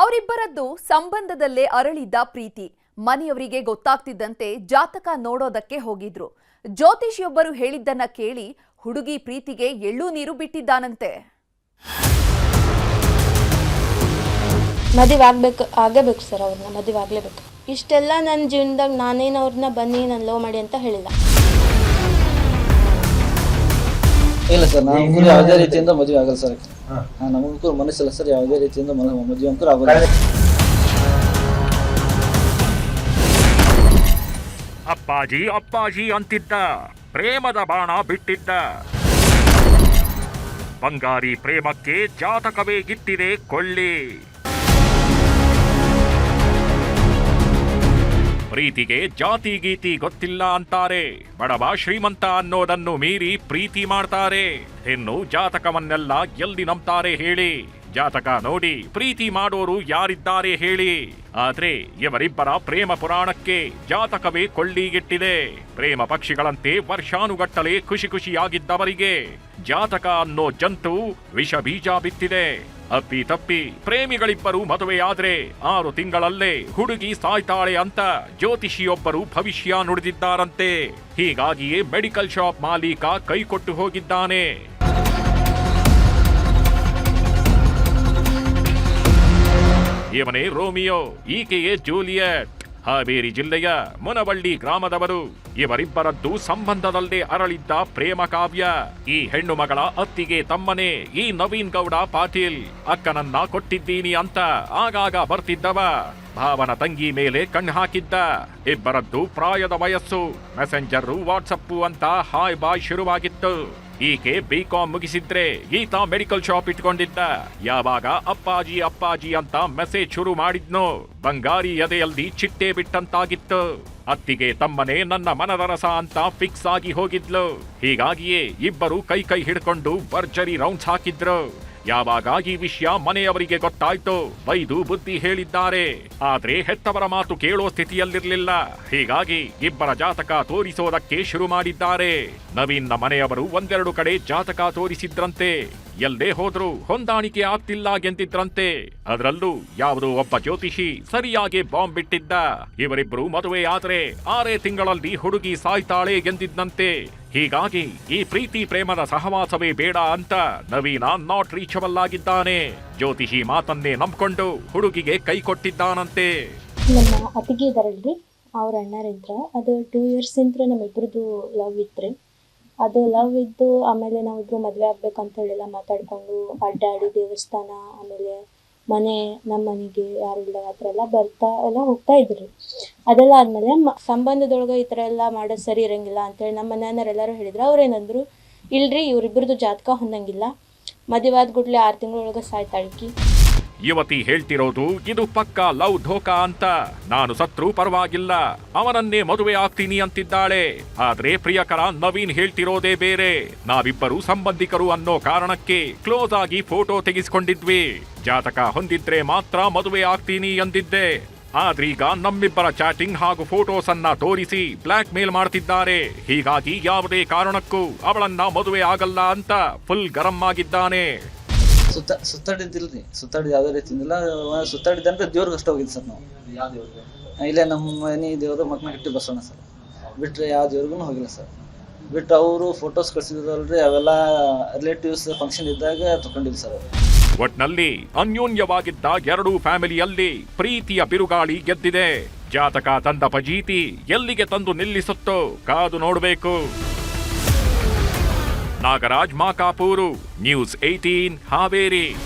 ಅವರಿಬ್ಬರದ್ದು ಸಂಬಂಧದಲ್ಲೇ ಅರಳಿದ್ದ ಪ್ರೀತಿ. ಮನೆಯವರಿಗೆ ಗೊತ್ತಾಗ್ತಿದ್ದಂತೆ ಜಾತಕ ನೋಡೋದಕ್ಕೆ ಹೋಗಿದ್ರು. ಜ್ಯೋತಿಷಿಯೊಬ್ಬರು ಹೇಳಿದ್ದನ್ನ ಕೇಳಿ ಹುಡುಗಿ ಪ್ರೀತಿಗೆ ಎಳ್ಳು ನೀರು ಬಿಟ್ಟಿದ್ದಾನಂತೆ. ಮದುವೆ ಆಗ್ಬೇಕು, ಆಗಬೇಕು ಸರ್ ಅವ್ರನ್ನ, ಮದುವೆ ಆಗಲೇಬೇಕು. ಇಷ್ಟೆಲ್ಲ ನನ್ನ ಜೀವನದಾಗ ನಾನೇನು ಅವ್ರನ್ನ ಬನ್ನಿ, ನಾನು ಲವ್ ಮಾಡಿ ಅಂತ ಹೇಳಿಲ್ಲ. ಇಲ್ಲ ಸರ್ ನಾವು ಯಾವುದೇ ರೀತಿಯಿಂದ ಮದುವೆ ಆಗಲ್ಲ ಸರ್. ನಮಗೂ ಮನಸ್ಸಿಲ್ಲ ಸರ್ ಯಾವುದೇ ರೀತಿಯಿಂದ ಮದುವೆ ಅಂತೂ ಆಗಲ್ಲ. ಅಪ್ಪಾಜಿ ಅಪ್ಪಾಜಿ ಅಂತಿದ್ದ. ಪ್ರೇಮದ ಬಾಣ ಬಿಟ್ಟಿದ್ದ. ಬಂಗಾರಿ ಪ್ರೇಮಕ್ಕೆ ಜಾತಕವೇ ಗಿಟ್ಟಿದೆ ಕೊಳ್ಳಿ. ಪ್ರೀತಿಗೆ ಜಾತಿ ಗೀತಿ ಗೊತ್ತಿಲ್ಲ ಅಂತಾರೆ. ಬಡವ ಶ್ರೀಮಂತ ಅನ್ನೋದನ್ನು ಮೀರಿ ಪ್ರೀತಿ ಮಾಡ್ತಾರೆ. ಇನ್ನು ಜಾತಕವನ್ನೆಲ್ಲ ಎಲ್ಲಿ ನಂಬ್ತಾರೆ ಹೇಳಿ. ಜಾತಕ ನೋಡಿ ಪ್ರೀತಿ ಮಾಡೋರು ಯಾರಿದ್ದಾರೆ ಹೇಳಿ. ಆದ್ರೆ ಇವರಿಬ್ಬರ ಪ್ರೇಮ ಪುರಾಣಕ್ಕೆ ಜಾತಕವೇ ಕೊಳ್ಳಿಗಿಟ್ಟಿದೆ. ಪ್ರೇಮ ಪಕ್ಷಿಗಳಂತೆ ವರ್ಷಾನುಗಟ್ಟಲೆ ಖುಷಿ ಖುಷಿಯಾಗಿದ್ದವರಿಗೆ ಜಾತಕ ಅನ್ನೋ ಜಂತು ವಿಷ ಬೀಜ ಬಿತ್ತಿದೆ. ಅಪ್ಪಿ ತಪ್ಪಿ ಪ್ರೇಮಿಗಳಿಬ್ಬರು ಮದುವೆಯಾದ್ರೆ ಆರು ತಿಂಗಳಲ್ಲೇ ಹುಡುಗಿ ಸಾಯ್ತಾಳೆ ಅಂತ ಜ್ಯೋತಿಷಿಯೊಬ್ಬರು ಭವಿಷ್ಯ ನುಡಿದಿದ್ದಾರಂತೆ. ಹೀಗಾಗಿಯೇ ಮೆಡಿಕಲ್ ಶಾಪ್ ಮಾಲೀಕ ಕೈಕೊಟ್ಟು ಹೋಗಿದ್ದಾನೆ. ಇವನೇ ರೋಮಿಯೋ, ಈಕೆಯೇ ಜೂಲಿಯಟ್. ಹಾವೇರಿ ಜಿಲ್ಲೆಯ ಮುನವಳ್ಳಿ ಗ್ರಾಮದವರು ಇವರಿಬ್ಬರದ್ದು ಸಂಬಂಧದಲ್ಲೇ ಅರಳಿದ್ದ ಪ್ರೇಮ ಕಾವ್ಯ. ಈ ಹೆಣ್ಣು ಮಗಳ ಅತ್ತಿಗೆ ತಮ್ಮನೇ, ಈ ನವೀನ್ ಗೌಡ ಪಾಟೀಲ್, ಅಕ್ಕನನ್ನ ಕೊಟ್ಟಿದ್ದೀನಿ ಅಂತ ಆಗಾಗ ಬರ್ತಿದ್ದವ. ಭಾವನ ತಂಗಿ ಮೇಲೆ ಕಣ್ಣು ಹಾಕಿದ್ದ. ಇಬ್ಬರದ್ದು ಪ್ರಾಯದ ವಯಸ್ಸು ಮೆಸೆಂಜರ್ ವಾಟ್ಸಪ್ಪು ಅಂತ ಹಾಯ್ ಬಾಯ್ ಶುರುವಾಗಿತ್ತು. ಈಕೆ ಬಿಕಾಂ ಮುಗಿಸಿದ್ರೆ ಈತ ಮೆಡಿಕಲ್ ಶಾಪ್ ಇಟ್ಕೊಂಡಿದ್ದ. ಯಾವಾಗ ಅಪ್ಪಾಜಿ ಅಪ್ಪಾಜಿ ಅಂತ ಮೆಸೇಜ್ ಶುರು ಮಾಡಿದ್ನೋ, ಬಂಗಾರಿ ಎದೆಯಲ್ಲಿ ಚಿಟ್ಟೆ ಬಿಟ್ಟಂತಾಗಿತ್ತು. ಅತ್ತಿಗೆ ತಮ್ಮನೆ ನನ್ನ ಮನದ ರಸ ಅಂತ ಫಿಕ್ಸ್ ಆಗಿ ಹೋಗಿದ್ಲು. ಹೀಗಾಗಿಯೇ ಇಬ್ಬರು ಕೈ ಕೈ ಹಿಡ್ಕೊಂಡು ಭರ್ಜರಿ ರೌಂಡ್ಸ್ ಹಾಕಿದ್ರು. ಯಾವಾಗ ಈ ವಿಷಯ ಮನೆಯವರಿಗೆ ಗೊತ್ತಾಯ್ತು ಬೈದು ಬುದ್ಧಿ ಹೇಳಿದ್ದಾರೆ. ಆದ್ರೆ ಹೆತ್ತವರ ಮಾತು ಕೇಳೋ ಸ್ಥಿತಿಯಲ್ಲಿರ್ಲಿಲ್ಲ. ಹೀಗಾಗಿ ಇಬ್ಬರ ಜಾತಕ ತೋರಿಸೋದಕ್ಕೆ ಶುರು ಮಾಡಿದ್ದಾರೆ. ನವೀನ್ನ ಮನೆಯವರು ಒಂದೆರಡು ಕಡೆ ಜಾತಕ ತೋರಿಸಿದ್ರಂತೆ. ಎಲ್ಲೇ ಹೋದ್ರೂ ಹೊಂದಾಣಿಕೆ ಆಗ್ತಿಲ್ಲ ಎಂದಿದ್ರಂತೆ. ಅದರಲ್ಲೂ ಯಾವುದೋ ಒಬ್ಬ ಜ್ಯೋತಿಷಿ ಸರಿಯಾಗಿ ಬಾಂಬ್ ಬಿಟ್ಟಿದ್ದ ಇವರಿಬ್ರು ಮದುವೆ ಆದ್ರೆ ಆರೇ ತಿಂಗಳಲ್ಲಿ ಹುಡುಗಿ ಸಾಯ್ತಾಳೆ ಎಂದಿದ್ದಂತೆ ಹೀಗಾಗಿ ಈ ಪ್ರೀತಿ ಪ್ರೇಮದ ಸಹವಾಸವೇ ಬೇಡ ಅಂತ ನವೀನ ನಾಟ್ ರೀಚಬಲ್ ಆಗಿದ್ದಾನೆ. ಜ್ಯೋತಿಷಿ ಮಾತನ್ನೇ ನಂಬಿಕೊಂಡು ಹುಡುಗಿಗೆ ಕೈ ಕೊಟ್ಟಿದ್ದಾನಂತೆ. ನಮ್ಮ ಅತಿಗೆದರಲ್ಲಿ ಅವ್ರ ಅಣ್ಣರಿದ್ರ ಅದು ಟೂ ಇಯರ್ಸ್ ಇಂತ್ರ ನಮ್ಮಿಬ್ರದ್ದು ಲವ್ ಇತ್ರಿ. ಅದು ಲವ್ ಇದ್ದು ಆಮೇಲೆ ನಾವಿಬ್ರು ಮದುವೆ ಆಗ್ಬೇಕಂತ ಹೇಳೆಲ್ಲ ಮಾತಾಡ್ಕೊಂಡು ಅಡ್ಡಾಡಿ ದೇವಸ್ಥಾನ, ಆಮೇಲೆ ಮನೆ ನಮ್ಮ ಮನೆಗೆ ಯಾರಿಲ್ಲ ಆ ಥರ ಎಲ್ಲ ಬರ್ತಾ ಎಲ್ಲ ಹೋಗ್ತಾ ಇದ್ರಿ. ಅದೆಲ್ಲ ಆದಮೇಲೆ ಸಂಬಂಧದೊಳಗೆ ಈ ಥರ ಎಲ್ಲ ಮಾಡೋದು ಸರಿ ಇರಂಗಿಲ್ಲ ಅಂತೇಳಿ ನಮ್ಮ ಮನೆಯವರೆಲ್ಲರೂ ಹೇಳಿದ್ರು. ಅವ್ರೇನಂದ್ರು ಇಲ್ರಿ ಇವ್ರಿಬ್ರದ್ದು ಜಾತಕ ಹೊಂದಂಗಿಲ್ಲ. ಮದುವೆ ಗುಡ್ಲೆ ಆರು ತಿಂಗಳೊಳಗೆ ಸಾಯ್ತಾಳ್ಕಿ. ಯುವತಿ ಹೇಳ್ತಿರೋದು, ಇದು ಪಕ್ಕ ಲವ್ ಧೋಕಾ ಅಂತ. ನಾನು ಸತ್ರು ಪರವಾಗಿಲ್ಲ. ಅವನನ್ನೇ ಮದುವೆ ಆಗ್ತೀನಿ ಅಂತಿದ್ದಾಳೆ. ಆದ್ರೆ ಪ್ರಿಯಕರ ನವೀನ್ ಹೇಳ್ತಿರೋದೇ ಬೇರೆ. ನಾವಿಬ್ಬರು ಸಂಬಂಧಿಕರು ಅನ್ನೋ ಕಾರಣಕ್ಕೆ ಕ್ಲೋಸ್ ಆಗಿ ಫೋಟೋ ತೆಗೆಸಿಕೊಂಡಿದ್ವಿ. ಜಾತಕ ಹೊಂದಿದ್ರೆ ಮಾತ್ರ ಮದುವೆ ಆಗ್ತೀನಿ ಎಂದಿದ್ದೆ ಆದ್ರೀಗ ನಮ್ಮಿಬ್ಬರ ಚಾಟಿಂಗ್ ಹಾಗೂ ಫೋಟೋಸ್ ಅನ್ನ ತೋರಿಸಿ ಬ್ಲಾಕ್ ಮೇಲ್ ಮಾಡ್ತಿದ್ದಾರೆ. ಹೀಗಾಗಿ ಯಾವುದೇ ಕಾರಣಕ್ಕೂ ಅವಳನ್ನ ಮದುವೆ ಆಗಲ್ಲ ಅಂತ ಫುಲ್ ಗರಂ ಆಗಿದ್ದಾನೆ. ಸುತ್ತ ಸುತ್ತಾಡಿದ್ದಿಲ್ರಿ. ಸುತ್ತಾಡಿದ ಯಾವುದೇ ರೀತಿಯಿಂದಿಲ್ಲ ಸುತ್ತಾಡಿದಂದ್ರೆ ದೇವ್ರಿಗೆ ಅಷ್ಟೇ ಹೋಗಿದ್ದು ಸರ್ ನಾವು. ಇಲ್ಲೇ ನಮ್ಮ ಮನೆ ದೇವರು ಮಕ್ಕಳ ಬಸವಣ್ಣ ಸರ್. ಬಿಟ್ರೆ ಯಾವ ದೇವ್ರಿಗೂ ಹೋಗಿಲ್ಲ ಸರ್. ಬಿಟ್ಟು ಅವರು ಫೋಟೋಸ್ ಕಳಿಸಿದ್ರಲ್ರಿ, ಅವೆಲ್ಲ ರಿಲೇಟಿವ್ಸ್ ಫಂಕ್ಷನ್ ಇದ್ದಾಗ ತಗೊಂಡಿದ್ದು ಸರ್ ಒಟ್ನಲ್ಲಿ ಅನ್ಯೋನ್ಯವಾಗಿದ್ದ ಎರಡೂ ಫ್ಯಾಮಿಲಿಯಲ್ಲಿ ಪ್ರೀತಿಯ ಬಿರುಗಾಳಿ ಗೆದ್ದಿದೆ. ಜಾತಕ ತಂದ ಫಜೀತಿ ಎಲ್ಲಿಗೆ ತಂದು ನಿಲ್ಲಿಸುತ್ತೋ ಕಾದು ನೋಡಬೇಕು. Nagaraj Makapur, news eighteen Haveri.